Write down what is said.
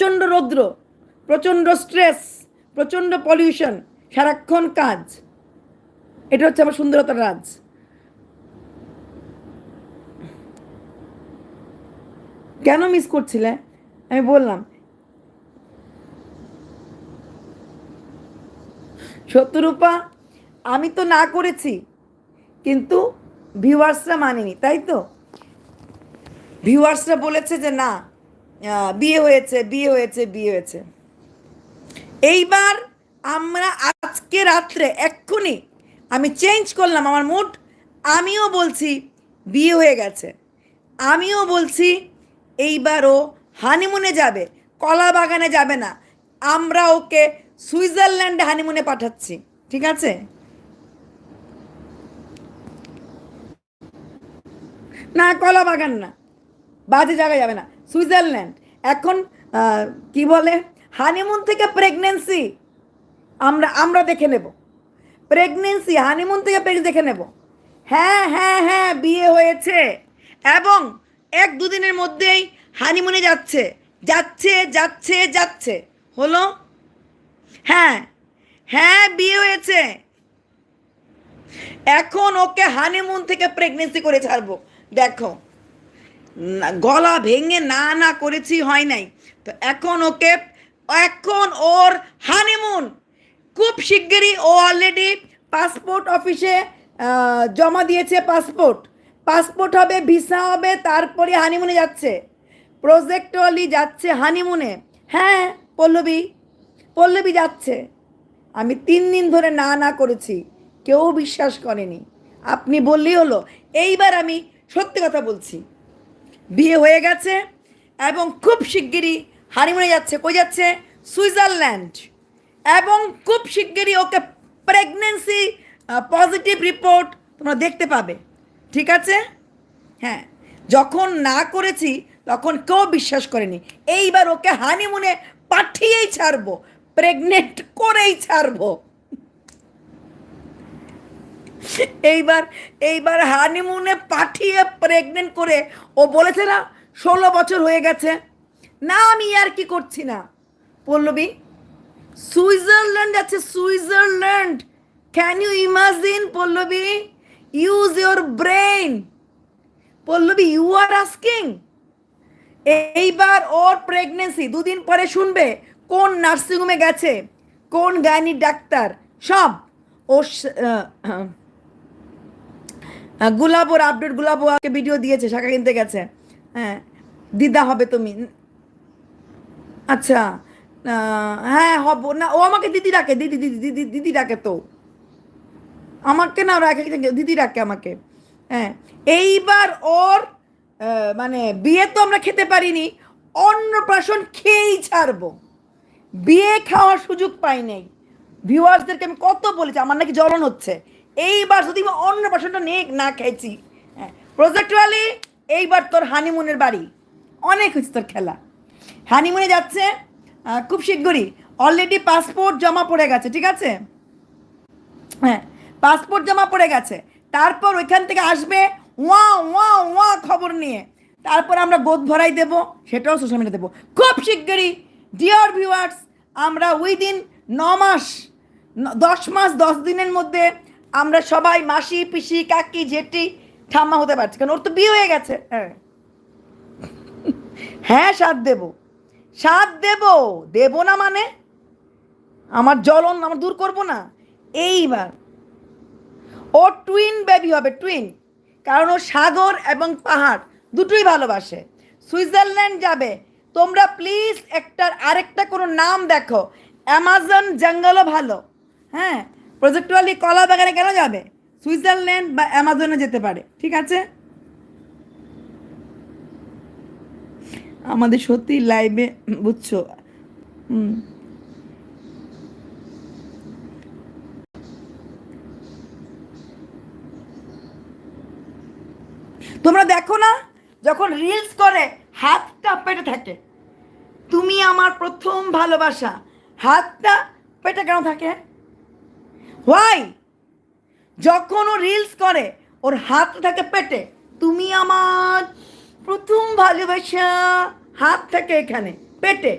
প্রচণ্ড রৌদ্র, প্রচণ্ড স্ট্রেস প্রচণ্ড পলিউশন সারাক্ষণ কাজ। এটা হচ্ছে আমার সুন্দরতার রাজ। কেন মিস করছিলে? আমি বললাম। সত্যরূপা আমি তো না করেছি, কিন্তু ভিউয়ার্সরা মানেনি, তাই তো? ভিউয়ার্সরা বলেছে যে না বিয়ে হয়েছে বিয়ে হয়েছে বিয়ে হয়েছে। এইবার আমরা আজকে রাত্রে, এক্ষুনি আমি চেঞ্জ করলাম আমার মুড আমিও বলছি বিয়ে হয়ে গেছে। আমিও বলছি এইবার ও হানিমুনে যাবে, কলা বাগানে যাবে না। আমরা ওকে সুইজারল্যান্ডে হানিমুনে পাঠাচ্ছি, ঠিক আছে? না, কলা বাগান না। বাজে জায়গায় যাবে না। সুইজারল্যান্ড। এখন কি বলে হানিমুন থেকে প্রেগনেন্সি আমরা আমরা দেখে নেব। প্রেগনেন্সি হানিমুন থেকে প্রেগনেন্সি দেখে নেব। হ্যাঁ হ্যাঁ হ্যাঁ বিয়ে হয়েছে। এবং এক দুদিনের মধ্যেই হানিমুনে যাচ্ছে। যাচ্ছে যাচ্ছে যাচ্ছে। হলো? হ্যাঁ হ্যাঁ বিয়ে হয়েছে। এখন ওকে হানিমুন থেকে প্রেগনেন্সি করে ছাড়বো। দেখো গলা ভেঙে না না করেছি, হয় নাই। তো এখন ওকে, এখন ওর হানিমুন খুব শিগগিরই ও অলরেডি পাসপোর্ট অফিসে জমা দিয়েছে পাসপোর্ট পাসপোর্ট হবে ভিসা হবে, তারপরে হানিমুনে যাচ্ছে। প্রজেক্টলি যাচ্ছে হানিমুনে হ্যাঁ পল্লবী পল্লবী যাচ্ছে। আমি তিন দিন ধরে না না করেছি, কেউ বিশ্বাস করেনি। আপনি বললেই হলো। এইবার আমি সত্যি কথা বলছি। বিয়ে হয়ে গেছে এবং খুব শিগগিরই হানিমুনে যাচ্ছে। কই যাচ্ছে? সুইজারল্যান্ড। এবং খুব শিগগিরই ওকে প্রেগনেন্সি পজিটিভ রিপোর্ট তোমরা দেখতে পাবে। ঠিক আছে? হ্যাঁ যখন না করেছি, তখন কেউ বিশ্বাস করেনি। এইবার ওকে হানিমুনে পাঠিয়েই ছাড়বো প্রেগনেন্ট করেই ছাড়বো। এইবার এইবার হানিমুনে পাঠিয়ে প্রেগনেন্ট করে, ও বলেছে না, ষোলো বছর হয়ে গেছে। না, আমি আর কি করছি না। পল্লবী, সুইজারল্যান্ড আছে, Switzerland. Can you imagine Pallavi? Use your brain Pallavi you are asking এইবার ওর প্রেগনেন্সি দুদিন পরে শুনবে, কোন নার্সিংহোমে গেছে, কোন গাইনি ডাক্তার সব, ও গুলাব ওর আপডেট গুলাব ভিডিও দিয়েছে, শাখা কিনতে গেছে। হ্যাঁ দিদা হবে তুমি। আচ্ছা হ্যাঁ হব। না, ও আমাকে দিদি ডাকে, দিদি দিদি দিদি দিদি ডাকে তো। আমাকে না রাখে দিদি ডাকে আমাকে। হ্যাঁ এইবার ওর মানে বিয়ে তো আমরা খেতে পারিনি, অন্নপ্রাশন খেয়েই ছাড়বো। বিয়ে খাওয়ার সুযোগ পাই নাই। ভিউয়ার্সদেরকে আমি কত বলেছি, আমার নাকি জ্বলন হচ্ছে। এইবার যদি অন্য অন্নপ্রাশনটা নিয়ে না খেয়েছি হ্যাঁ প্রজেক্টওয়ালি এইবার তোর হানিমুনের বাড়ি। অনেক হচ্ছে তোর খেলা। হানিমুনে যাচ্ছে খুব শীঘ্রই অলরেডি পাসপোর্ট জমা পড়ে গেছে, ঠিক আছে? হ্যাঁ পাসপোর্ট জমা পড়ে গেছে। তারপর ওইখান থেকে আসবে ওয়া ওয়া ওয়া খবর নিয়ে। তারপর আমরা গোদ ভরাই দেবো, সেটাও সোশ্যাল মিডিয়া দেবো। খুব শিগগিরই ডিয়ার ভিউয়ার্স আমরা উইদিন ন মাস দশ মাস, দশ দিনের মধ্যে আমরা সবাই মাসি, পিসি, কাকি, জেঠি ঠাম্মা হতে পারছি, কারণ ওর তো বিয়ে হয়ে গেছে। হ্যাঁ। হ্যাঁ সাথ দেবো। সাথ দেবো। দেবো না মানে? আমার জ্বলন আমার দূর করব না। এইবার ও টুইন বেবি হবে টুইন কারণ ও সাগর এবং পাহাড় দুটোই ভালোবাসে। সুইজারল্যান্ড যাবে। তোমরা প্লিজ একটা আরেকটা কোনো নাম দেখো। অ্যামাজন জঙ্গলও ভালো। হ্যাঁ। প্রজেক্টুয়ালি কলা বাগানে কেন যাবে? সুইজারল্যান্ড বা অ্যামাজনে যেতে পারে, ঠিক আছে? আমাদের সত্যি লাইভে বুঝছ? হুম তোমরা দেখো না, যখন রিলস করে, হাতটা পেটে থাকে। তুমি আমার প্রথম ভালোবাসা, হাতটা পেটে কেন থাকে? হোয়াই যখন ও রিলস করে, ওর হাত থাকে পেটে, তুমি আমার প্রথম ভালোবাসা, হাত থাকে এখানে, পেটে।